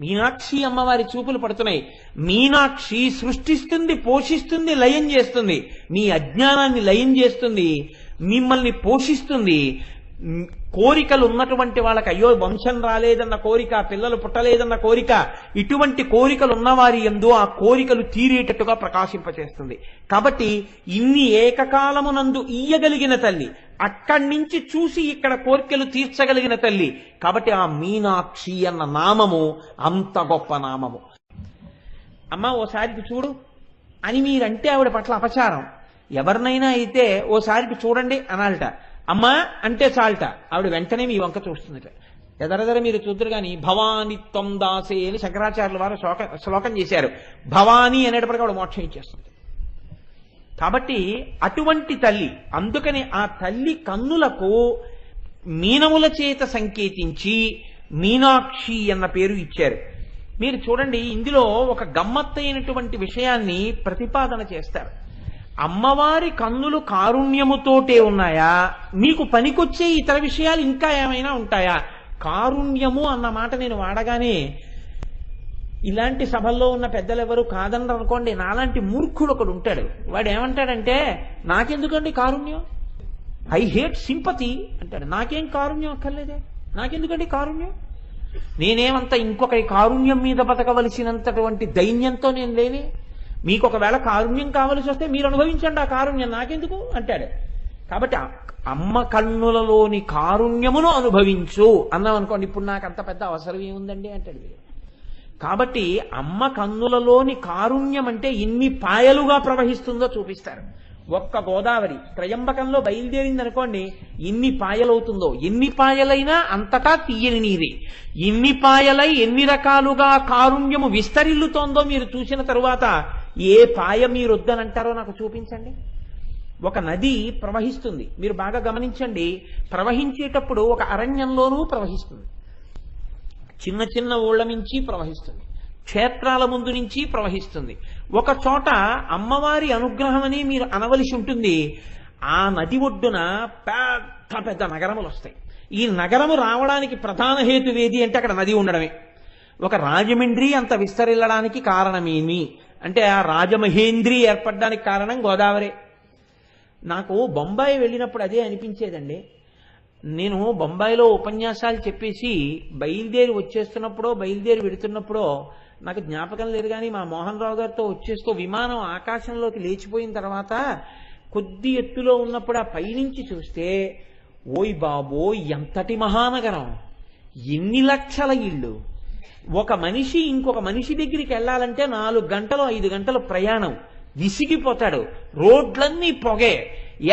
మీనాక్షి అమ్మవారి చూపులు పడుతున్నాయి. మీనాక్షి సృష్టిస్తుంది పోషిస్తుంది లయం చేస్తుంది. మీ అజ్ఞానాన్ని లయం చేస్తుంది మిమ్మల్ని పోషిస్తుంది. కోరికలు ఉన్నటువంటి వాళ్ళకి అయ్యో వంశం రాలేదన్న కోరిక పిల్లలు పుట్టలేదన్న కోరిక ఇటువంటి కోరికలు ఉన్నవారి ఎందు ఆ కోరికలు తీరేటట్టుగా ప్రకాశింపచేస్తుంది. కాబట్టి ఇన్ని ఏకకాలమునందు ఇయ్యగలిగిన తల్లి అక్కడి నుంచి చూసి ఇక్కడ కోరికలు తీర్చగలిగిన తల్లి. కాబట్టి ఆ మీనాక్షి అన్న నామము అంత గొప్ప నామము. అమ్మ ఓసారికి చూడు. అని మీరంటే ఆవిడ పట్ల అపచారం. ఎవరినైనా అయితే ఓసారికి చూడండి అనాలట. అమ్మా అంటే చాలట. ఆవిడ వెంటనే మీ వంక చూస్తుందట. ఎదరెదర మీరు చూద్దరు కానీ భవాని త్వం దాసే అని శంకరాచార్యుల వారు శ్లోక శ్లోకం చేశారు. భవాని అనేటప్పటికీ ఆవిడ మోక్షం ఇచ్చేస్తుంది కాబట్టి అటువంటి తల్లి అందుకని ఆ తల్లి కన్నులకు మీనముల చేత సంకేతించి మీనాక్షి అన్న పేరు ఇచ్చారు. మీరు చూడండి ఇందులో ఒక గమ్మత్తైనటువంటి విషయాన్ని ప్రతిపాదన చేస్తారు. అమ్మవారి కన్నులు కారుణ్యముతోటే ఉన్నాయా? మీకు పనికొచ్చే ఇతర విషయాలు ఇంకా ఏమైనా ఉంటాయా? కారుణ్యము అన్న మాట నేను వాడగానే ఇలాంటి సభల్లో ఉన్న పెద్దలు ఎవరు కాదన్నారు అనుకోండి నాలాంటి మూర్ఖుడు ఒకడు ఉంటాడు. వాడు ఏమంటాడంటే నాకెందుకండి కారుణ్యం? ఐ హేట్ సింపతి అంటాడు. నాకేం కారుణ్యం అక్కర్లేదే. నాకెందుకండి కారుణ్యం? నేనేమంత ఇంకొక కారుణ్యం మీద బతకవలసినంతటువంటి దైన్యంతో నేను లేని? మీకు ఒకవేళ కారుణ్యం కావలసి వస్తే మీరు అనుభవించండి ఆ కారుణ్యం నాకెందుకు? అంటాడు. కాబట్టి అమ్మ కన్నులలోని కారుణ్యమును అనుభవించు. అన్నాం అనుకోండి ఇప్పుడు నాకు అంత పెద్ద అవసరం ఏముందండి? అంటాడు వీడు. కాబట్టి అమ్మ కన్నులలోని కారుణ్యం అంటే ఎన్ని పాయలుగా ప్రవహిస్తుందో చూపిస్తారు. ఒక్క గోదావరి త్రయంబకంలో బయలుదేరింది అనుకోండి ఎన్ని పాయలవుతుందో? ఎన్ని పాయలైనా అంతటా తీయని నీరే. ఎన్ని పాయలై ఎన్ని రకాలుగా కారుణ్యము విస్తరిల్లుతోందో మీరు చూసిన తరువాత ఏ పాయ మీరు వద్దనంటారో నాకు చూపించండి. ఒక నది ప్రవహిస్తుంది. మీరు బాగా గమనించండి ప్రవహించేటప్పుడు ఒక అరణ్యంలోనూ ప్రవహిస్తుంది. చిన్న చిన్న ఊళ్ళ నుంచి ప్రవహిస్తుంది. క్షేత్రాల ముందు నుంచి ప్రవహిస్తుంది. ఒక చోట అమ్మవారి అనుగ్రహం అని మీరు అనవలసి ఉంటుంది. ఆ నది ఒడ్డున పెద్ద పెద్ద నగరములు వస్తాయి. ఈ నగరము రావడానికి ప్రధాన హేతు ఏది అంటే అక్కడ నది ఉండడమే. ఒక రాజమండ్రి అంత విస్తరిల్లడానికి కారణమేమి? అంటే ఆ రాజమహేంద్రి ఏర్పడడానికి కారణం గోదావరి. నాకు బొంబాయి వెళ్ళినప్పుడు అదే అనిపించేదండి. నేను బొంబాయిలో ఉపన్యాసాలు చెప్పేసి బయలుదేరి వచ్చేస్తున్నప్పుడో బయలుదేరి వెడుతున్నప్పుడో నాకు జ్ఞాపకం లేదు కానీ మా మోహన్ రావు గారితో వచ్చేస్తూ విమానం ఆకాశంలోకి లేచిపోయిన తర్వాత కొద్ది ఎత్తులో ఉన్నప్పుడు ఆ పైనుంచి చూస్తే ఓయ్ బాబోయ్ ఎంతటి మహానగరం! ఎన్ని లక్షల ఇళ్ళు! ఒక మనిషి ఇంకొక మనిషి దగ్గరికి వెళ్ళాలంటే నాలుగు గంటలు ఐదు గంటలు ప్రయాణం. విసిగిపోతాడు. రోడ్లన్నీ పొగే.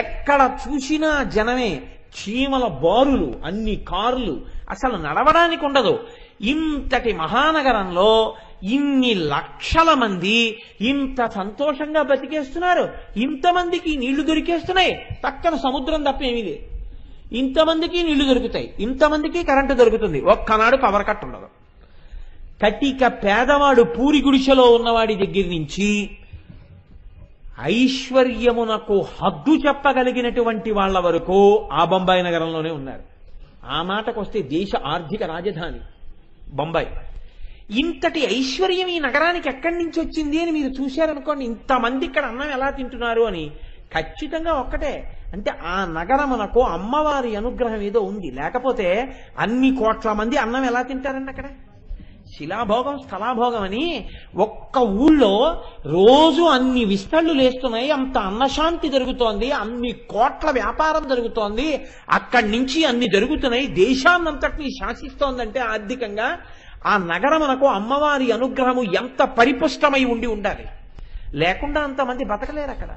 ఎక్కడ చూసినా జనమే. చీమల బారులు అన్ని కార్లు అసలు నడవడానికి ఉండదు. ఇంతటి మహానగరంలో ఇన్ని లక్షల మంది ఇంత సంతోషంగా బతికేస్తున్నారు ఇంతమందికి నీళ్ళు దొరికేస్తున్నాయి. పక్కన సముద్రం తప్ప ఏమీ లేదు. ఇంతమందికి నీళ్ళు దొరుకుతాయి. ఇంతమందికి కరెంటు దొరుకుతుంది. ఒక్కనాడు పవర్ కట్ ఉండదు. కటిక పేదవాడు పూరి గుడిసెలో ఉన్నవాడి దగ్గర నుంచి ఐశ్వర్యమునకు హద్దు చెప్పగలిగినటువంటి వాళ్ళ వరకు ఆ బొంబాయి నగరంలోనే ఉన్నారు. ఆ మాటకు వస్తే దేశ ఆర్థిక రాజధాని బొంబాయి. ఇంతటి ఐశ్వర్యం ఈ నగరానికి ఎక్కడి నుంచి వచ్చింది అని మీరు చూశారనుకోండి ఇంతమంది ఇక్కడ అన్నం ఎలా తింటున్నారు అని ఖచ్చితంగా ఒక్కటే. అంటే ఆ నగరమునకు అమ్మవారి అనుగ్రహం ఏదో ఉంది. లేకపోతే అన్ని కోట్ల మంది అన్నం ఎలా తింటారండి అక్కడ? శిలాభోగం స్థలాభోగం అని ఒక్క ఊళ్ళో రోజు అన్ని విస్తళ్ళు లేస్తున్నాయి. అంత అన్నశాంతి జరుగుతోంది. అన్ని కోట్ల వ్యాపారం జరుగుతోంది. అక్కడి నుంచి అన్ని జరుగుతున్నాయి. దేశాన్నంతటిని శాసిస్తోందంటే ఆర్థికంగా ఆ నగరమునకు అమ్మవారి అనుగ్రహము ఎంత పరిపుష్టమై ఉండి ఉండాలి. లేకుండా అంతమంది బతకలేరు అక్కడ.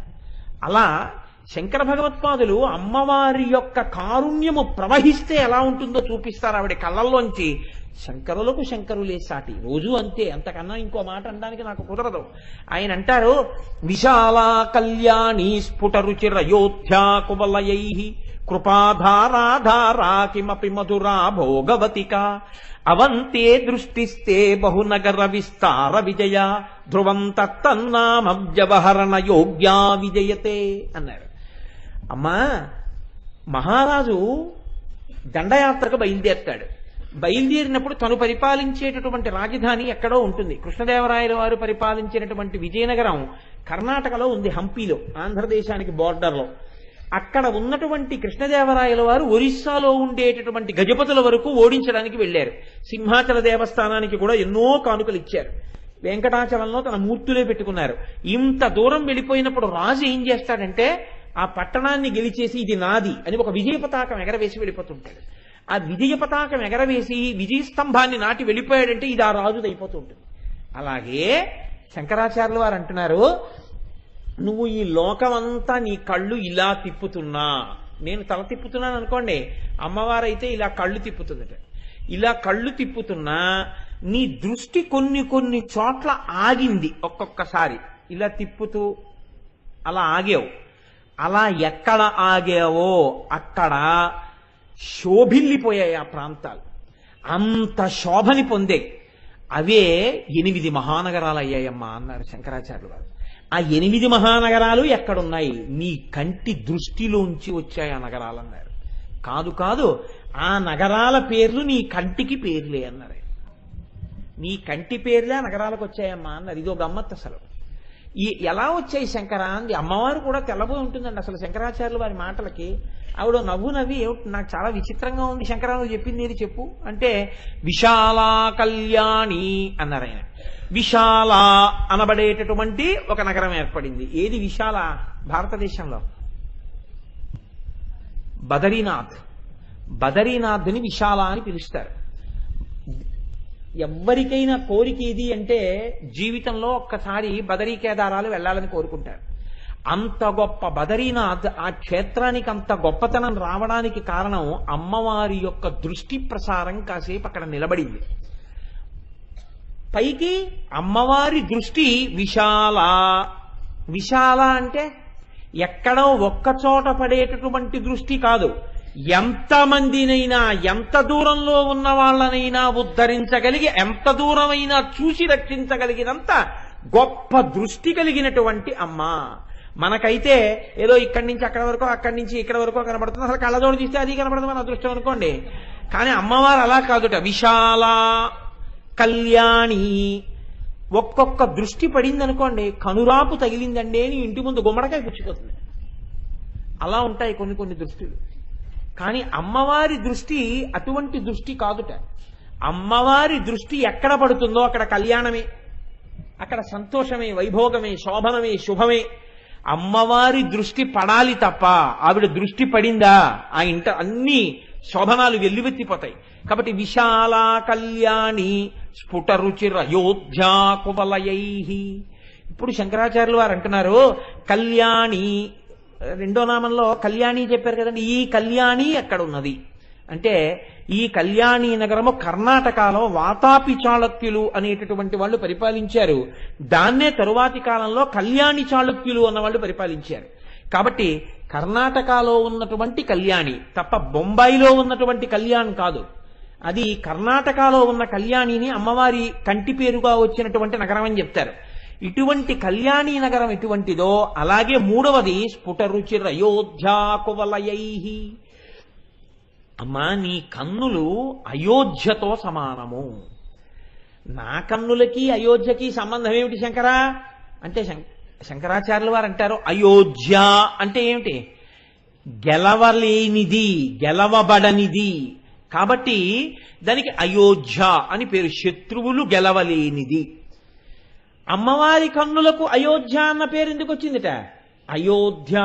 అలా శంకర భగవత్పాదులు అమ్మవారి యొక్క కారుణ్యము ప్రవహిస్తే ఎలా ఉంటుందో చూపిస్తారు ఆవిడ కళ్ళల్లోంచి. శంకరులకు శంకరులే సాటి. రోజు అంతే. అంతకన్నా ఇంకో మాట అనడానికి నాకు కుదరదు. ఆయన అంటారు విశాలా కళ్యాణి స్ఫుట రుచిరయోధ్యా కువలయై కృపాధారాధారా కిమపి మధురా భోగవతిక. అవంతే దృష్టిస్తే బహునగర విస్తార విజయ. ధ్రువం తత్తన్నామవ్యవహరణ యోగ్యా విజయతే అన్నారు అమ్మా మహారాజు దండయాత్రకు బయలుదేరతాడు. బయలుదేరినప్పుడు తను పరిపాలించేటటువంటి రాజధాని ఎక్కడో ఉంటుంది. కృష్ణదేవరాయల వారు పరిపాలించినటువంటి విజయనగరం కర్ణాటకలో ఉంది హంపీలో ఆంధ్రదేశానికి బోర్డర్లో. అక్కడ ఉన్నటువంటి కృష్ణదేవరాయల వారు ఒరిస్సాలో ఉండేటటువంటి గజపతుల వరకు ఓడించడానికి వెళ్ళారు. సింహాచల దేవస్థానానికి కూడా ఎన్నో కానుకలు ఇచ్చారు. వెంకటాచలంలో తన మూర్తులే పెట్టుకున్నారు. ఇంత దూరం వెళ్ళిపోయినప్పుడు రాజు ఏం చేస్తాడంటే ఆ పట్టణాన్ని గెలిచేసి ఇది నాది అని ఒక విజయ పతాకం ఎగరవేసి వెళ్ళిపోతుంటాడు. ఆ విజయ పతాకం ఎగరవేసి విజయ స్తంభాన్ని నాటి వెళ్ళిపోయాడంటే ఇది ఆ రాజుది అయిపోతూ ఉంటుంది అలాగే శంకరాచార్యులు వారు అంటున్నారు నువ్వు ఈ లోకమంతా నీ కళ్ళు ఇలా తిప్పుతున్నా. నేను తల తిప్పుతున్నాను అనుకోండి అమ్మవారైతే ఇలా కళ్ళు తిప్పుతుందట. ఇలా కళ్ళు తిప్పుతున్నా నీ దృష్టి కొన్ని కొన్ని చోట్ల ఆగింది ఒక్కొక్కసారి. ఇలా తిప్పుతూ అలా ఆగావు. అలా ఎక్కడ ఆగావో అక్కడ శోభిల్లిపోయాయి ఆ ప్రాంతాలు. అంత శోభని పొందే అవే ఎనిమిది మహానగరాలు అయ్యాయమ్మా అన్నారు శంకరాచార్యులు వారు ఆ ఎనిమిది మహానగరాలు ఎక్కడున్నాయి? నీ కంటి దృష్టిలోంచి వచ్చాయి ఆ నగరాలు అన్నారు కాదు కాదు ఆ నగరాల పేర్లు నీ కంటికి పేర్లే అన్నారు నీ కంటి పేర్లే ఆ నగరాలకు వచ్చాయమ్మా అన్నారు. ఇదో గమ్మత్ అసలు. ఈ ఎలా వచ్చాయి శంకర అంది. అమ్మవారు కూడా తెల్లబోయి ఉంటుందండి అసలు శంకరాచార్యులు వారి మాటలకి. ఆవిడ నవ్వు నవ్వి ఏమిటి నాకు చాలా విచిత్రంగా ఉంది శంకరాలు చెప్పింది ఏది చెప్పు? అంటే విశాలా కళ్యాణి అన్నారు ఆయన. విశాల అనబడేటటువంటి ఒక నగరం ఏర్పడింది. ఏది విశాల? భారతదేశంలో. బదరీనాథ్. బదరీనాథ్ని విశాల అని పిలుస్తారు. ఎవ్వరికైనా కోరిక ఇది అంటే జీవితంలో ఒక్కసారి బదరీ కేదారాలు వెళ్ళాలని కోరుకుంటారు. అంత గొప్ప బదరీనాథ్ ఆ క్షేత్రానికి అంత గొప్పతనం రావడానికి కారణం అమ్మవారి యొక్క దృష్టి ప్రసారం కాసేపు అక్కడ నిలబడింది. పైకి అమ్మవారి దృష్టి విశాల. విశాల అంటే ఎక్కడో ఒక్క చోట పడేటటువంటి దృష్టి కాదు. ఎంతమందినైనా ఎంత దూరంలో ఉన్న వాళ్ళనైనా ఉద్ధరించగలిగి ఎంత దూరమైనా చూసి రక్షించగలిగినంత గొప్ప దృష్టి కలిగినటువంటి అమ్మ. మనకైతే ఏదో ఇక్కడి నుంచి అక్కడ వరకు అక్కడి నుంచి ఇక్కడ వరకు కనబడుతుంది. అసలు కళ్ళజోడు తీస్తే అది కనబడుతుంది మన అదృష్టం అనుకోండి. కానీ అమ్మవారు అలా కాదుట. విశాల కళ్యాణి ఒక్కొక్క దృష్టి పడింది అనుకోండి కనురాపు తగిలిందండి అని ఇంటి ముందు గుమ్మడకాయ పుచ్చిపోతుంది. అలా ఉంటాయి కొన్ని కొన్ని దృష్టిలు. కానీ అమ్మవారి దృష్టి అటువంటి దృష్టి కాదుట. అమ్మవారి దృష్టి ఎక్కడ పడుతుందో అక్కడ కళ్యాణమే. అక్కడ సంతోషమే వైభోగమే శోభనమే శుభమే. అమ్మవారి దృష్టి పడాలి తప్ప ఆవిడ దృష్టి పడిందా? ఆ ఇంట అన్ని శోభనాలు వెల్లువెత్తిపోతాయి. కాబట్టి విశాల కళ్యాణి స్ఫుట రుచిర అయోధ్యా కువలయై ఇప్పుడు శంకరాచార్యులు వారు అంటున్నారు కళ్యాణి రెండో నామంలో కళ్యాణి చెప్పారు కదండి. ఈ కళ్యాణి అక్కడ ఉన్నది అంటే ఈ కళ్యాణి నగరము కర్ణాటకలో వాతాపి చాళుక్యులు అనేటటువంటి వాళ్ళు పరిపాలించారు. దాన్నే తరువాతి కాలంలో కళ్యాణి చాళుక్యులు అన్న వాళ్ళు పరిపాలించారు. కాబట్టి కర్ణాటకలో ఉన్నటువంటి కళ్యాణి తప్ప బొంబాయిలో ఉన్నటువంటి కళ్యాణ్ కాదు. అది కర్ణాటకలో ఉన్న కళ్యాణిని అమ్మవారి కంటి పేరుగా వచ్చినటువంటి నగరం అని చెప్తారు. ఇటువంటి కళ్యాణి నగరం ఎటువంటిదో అలాగే మూడవది స్ఫుట రుచిర అయోధ్యా కువలయై అమ్మా నీ కన్నులు అయోధ్యతో సమానము. నా కన్నులకి అయోధ్యకి సంబంధం ఏమిటి శంకరా? అంటే శం- శంకరాచార్యుల వారు అంటారు అయోధ్య అంటే ఏమిటి? గెలవలేనిది గెలవబడనిది. కాబట్టి దానికి అయోధ్య అని పేరు శత్రువులు గెలవలేనిది. అమ్మవారి కన్నులకు అయోధ్య అన్న పేరు ఎందుకు వచ్చిందిట? అయోధ్య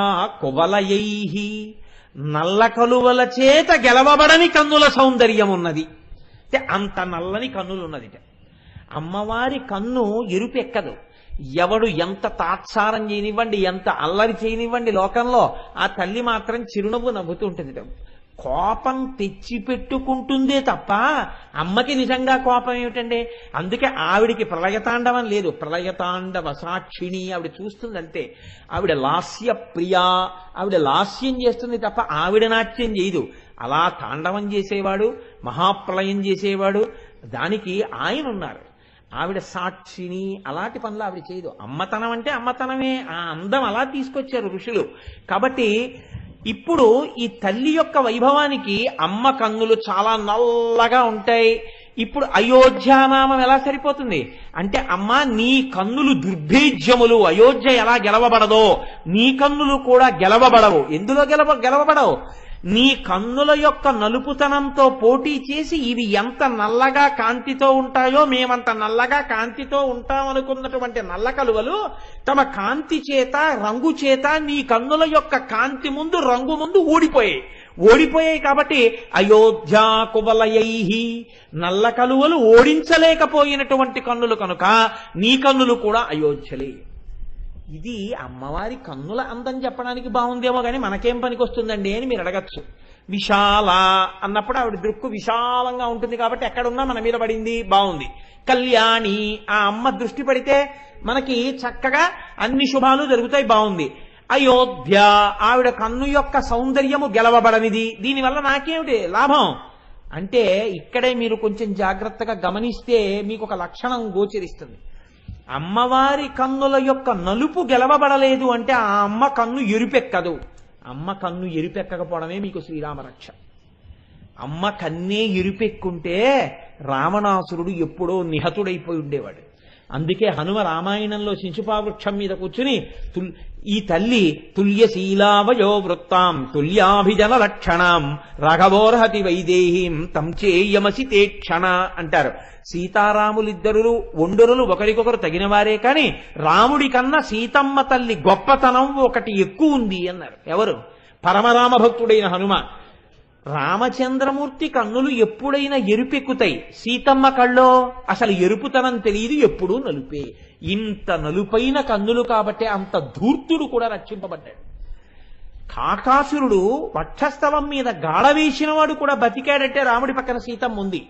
కువలయై నల్ల కలువల చేత గెలవబడని కన్నుల సౌందర్యం ఉన్నది. అంటే అంత నల్లని కన్నులు ఉన్నదిట. అమ్మవారి కన్ను ఎరుపెక్కదు. ఎవడు ఎంత తాత్సారం చేయనివ్వండి ఎంత అల్లరి చేయనివ్వండి లోకంలో ఆ తల్లి మాత్రం చిరునవ్వు నవ్వుతూ ఉంటుంది కోపం తెచ్చి పెట్టుకుంటుందే తప్ప అమ్మకి నిజంగా కోపం ఏమిటండి? అందుకే ఆవిడికి ప్రళయతాండవం లేదు. ప్రళయతాండవ సాక్షిణి ఆవిడ చూస్తుంది అంతే ఆవిడ లాస్య ప్రియా ఆవిడ లాస్యం చేస్తుంది తప్ప ఆవిడ నాట్యం చేయదు. అలా తాండవం చేసేవాడు మహాప్రళయం చేసేవాడు దానికి ఆయన ఉన్నారు ఆవిడ సాక్షిని అలాంటి పనులు ఆవిడ చేయదు. అమ్మతనం అంటే అమ్మతనమే. ఆ అందం అలా తీసుకొచ్చారు ఋషులు. కాబట్టి ఇప్పుడు ఈ తల్లి యొక్క వైభవానికి అమ్మ కన్నులు చాలా నల్లగా ఉంటాయి. ఇప్పుడు అయోధ్యానామం ఎలా సరిపోతుంది? అంటే అమ్మ నీ కన్నులు దుర్భేజ్యములు అయోధ్య ఎలా గెలవబడదో నీ కన్నులు కూడా గెలవబడవు. ఎందులో గెలవ గెలవబడవు? నీ కన్నుల యొక్క నలుపుతనంతో పోటీ చేసి ఇవి ఎంత నల్లగా కాంతితో ఉంటాయో మేమంత నల్లగా కాంతితో ఉంటామనుకున్నటువంటి నల్ల కలువలు తమ కాంతి చేత రంగు చేత నీ కన్నుల యొక్క కాంతి ముందు రంగు ముందు ఓడిపోయాయి ఓడిపోయాయి కాబట్టి అయోధ్యా కువలయై నల్ల కలువలు ఓడించలేకపోయినటువంటి కన్నులు కనుక నీ కన్నులు కూడా అయోధ్యలే. ఇది అమ్మవారి కన్నుల అందం చెప్పడానికి బాగుందేమో కానీ మనకేం పనికొస్తుందండి అని మీరు అడగచ్చు. విశాల అన్నప్పుడు ఆవిడ దృక్కు విశాలంగా ఉంటుంది కాబట్టి ఎక్కడున్నా మన మీద పడింది బాగుంది. కళ్యాణి ఆ అమ్మ దృష్టి పడితే మనకి చక్కగా అన్ని శుభాలు జరుగుతాయి బాగుంది. అయోధ్య ఆవిడ కన్ను యొక్క సౌందర్యము గెలవబడనిది. దీనివల్ల నాకేమిటి లాభం? అంటే ఇక్కడే మీరు కొంచెం జాగ్రత్తగా గమనిస్తే మీకు ఒక లక్షణం గోచరిస్తుంది. అమ్మవారి కన్నుల యొక్క నలుపు గెలవబడలేదు అంటే ఆ అమ్మ కన్ను ఎరుపెక్కదు. అమ్మ కన్ను ఎరుపెక్కకపోవడమే మీకు శ్రీరామరక్ష అమ్మ కన్నే ఎరుపెక్కుంటే రావణాసురుడు ఎప్పుడో నిహతుడైపోయి ఉండేవాడు. అందుకే హనుమ రామాయణంలో శిశుపావృక్షం మీద కూర్చుని ఈ తల్లి తుల్యశీలావయో వృత్తాం తుల్యాభిజన లక్షణాం రఘవోర్హతి వైదేహీం తం చేయమసి తే క్షణ అంటారు. సీతారాములిద్దరు ఒండరులు ఒకరికొకరు తగిన వారే కాని రాముడి కన్నా సీతమ్మ తల్లి గొప్పతనం ఒకటి ఎక్కువ ఉంది అన్నారు. ఎవరు? పరమరామ భక్తుడైన హనుమ. రామచంద్రమూర్తి కన్నులు ఎప్పుడైనా ఎరుపెక్కుతాయి. సీతమ్మ కళ్ళో అసలు ఎరుపుతనం తెలియదు ఎప్పుడూ నలుపే. ఇంత నలుపైన కన్నులు కాబట్టి అంత ధూర్తుడు కూడా రక్షింపబడ్డాడు. కాకాసురుడు వక్షస్థలం మీద గాఢ వేసినవాడు కూడా బతికాడంటే రాముడి పక్కన సీతమ్మ ఉంది.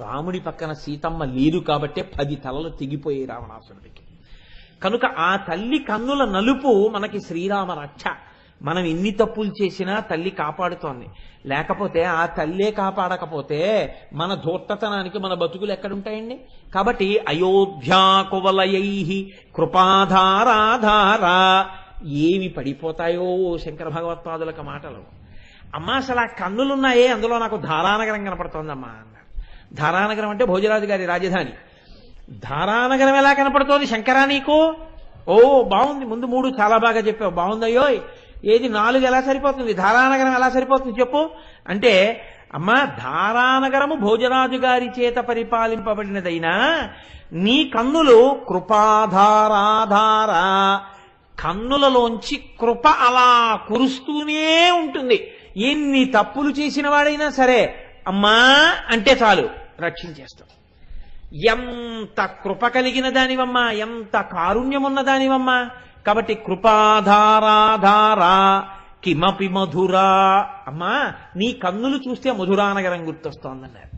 రాముడి పక్కన సీతమ్మ లేదు కాబట్టే పది తలలు తెగిపోయాయి రావణాసురుడికి. కనుక ఆ తల్లి కన్నుల నలుపు మనకి శ్రీరామ రక్ష. మనం ఎన్ని తప్పులు చేసినా తల్లి కాపాడుతోంది. లేకపోతే ఆ తల్లే కాపాడకపోతే మన ధూర్తతనానికి మన బతుకులు ఎక్కడుంటాయండి? కాబట్టి అయోధ్యా కువలయై కృపాధారాధారా. ఏమి పడిపోతాయో శంకర భగవత్పాదులకు మాటలు. అమ్మా అసలు ఆ కన్నులున్నాయే? అందులో నాకు ధారానగరం కనపడుతోందమ్మా అన్నారు. ధారానగరం అంటే భోజరాజు గారి రాజధాని. ధారానగరం ఎలా కనపడుతోంది శంకరా నీకు? ఓ బాగుంది. ముందు మూడు చాలా బాగా చెప్పావు. బాగుందయ్యో ఏది నాలుగు ఎలా సరిపోతుంది? ధారానగరం ఎలా సరిపోతుంది చెప్పు. అంటే అమ్మా ధారానగరము భోజరాజు గారి చేత పరిపాలింపబడినదైనా నీ కన్నులు కృపాధారాధార కన్నులలోంచి కృప అలా కురుస్తూనే ఉంటుంది. ఎన్ని తప్పులు చేసిన వాడైనా సరే అమ్మా అంటే చాలు రక్షించేస్తాం. ఎంత కృప కలిగిన దానివమ్మా ఎంత కారుణ్యమున్న దానివమ్మా కాబట్టి కృపాధారాధారా కిమపి మధురా. అమ్మా నీ కన్నులు చూస్తే మధురానగరం గుర్తొస్తోందన్నారు.